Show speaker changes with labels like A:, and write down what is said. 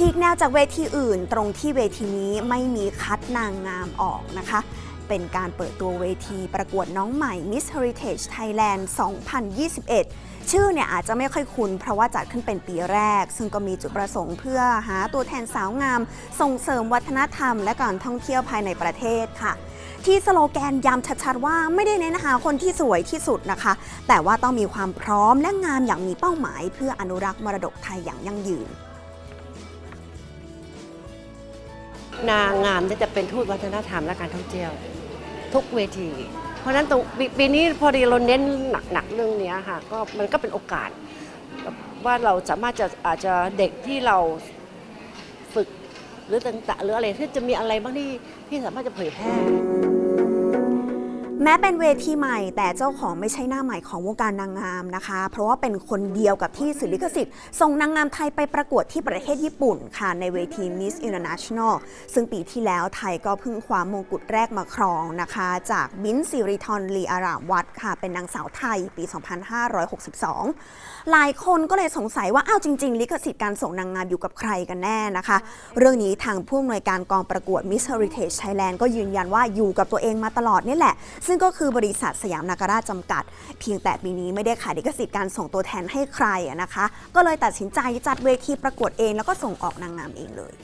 A: ฉีกแนวจากเวทีอื่น ตรงที่เวทีนี้ไม่มีคัดนางงามออกนะคะ เป็นการเปิดตัวเวทีประกวดน้องใหม่ Miss Heritage Thailand 2021 ชื่อเนี่ยอาจจะไม่ค่อยคุ้นเพราะว่าจัดขึ้นเป็นปีแรก ซึ่งก็มีจุดประสงค์เพื่อหาตัวแทนสาวงาม ส่งเสริมวัฒนธรรมและการท่องเที่ยวภายในประเทศค่ะที่สโลแกนย้ำชัดๆว่าไม่ได้เน้นหาคนที่สวยที่สุดนะคะ แต่ว่าต้องมีความพร้อมและงามอย่างมีเป้าหมาย เพื่ออนุรักษ์มรดกไทยอย่างยั่งยืน
B: นางงามเนี่ยจะเป็นทูตวัฒนธรรมและการท่องเที่ยว ทุกเวที เพราะฉะนั้นตรงปปีนี้พอดีเราเน้นหนักๆเรื่องนี้ค่ะก็มันก็เป็นโอกาส ว่าเราสามารถจะอาจจะเด็กที่เราฝึกหรือต่างๆหรืออะไรที่จะมีอะไรบ้างที่ที่สามารถจะเผยแพร่
A: แม้เป็นเวทีใหม่ แต่เจ้าของไม่ใช่หน้าใหม่ของวงการนางงามนะคะ เพราะว่าเป็นคนเดียวกับที่สื่อลิขสิทธิ์ส่งนางงามไทยไปประกวดที่ประเทศญี่ปุ่นค่ะในเวที Miss International ซึ่งปีที่แล้วไทยก็เพิ่งคว้ามงกุฎแรกมาครองนะคะ จากบินซิริทอนลีอารามวัดค่ะ เป็นนางสาวไทยปี 2562 หลายคนก็เลยสงสัยว่าอ้าวจริง ๆ ลิขสิทธิ์การส่งนางงามอยู่กับใครกันแน่นะคะ เรื่องนี้ทางผู้อำนวยการกองประกวด Miss Heritage Thailand ก็ยืนยันว่าอยู่กับตัวเองมาตลอดนี่แหละซึ่งก็คือบริษัทสยามนาการาจำกัด เพียงแต่ปีนี้ไม่ได้ขายลิขสิทธิ์การส่งตัวแทนให้ใครนะคะ ก็เลยตัดสินใจจัดเวทีประกวดเองแล้วก็ส่งออกนางงามเองเลย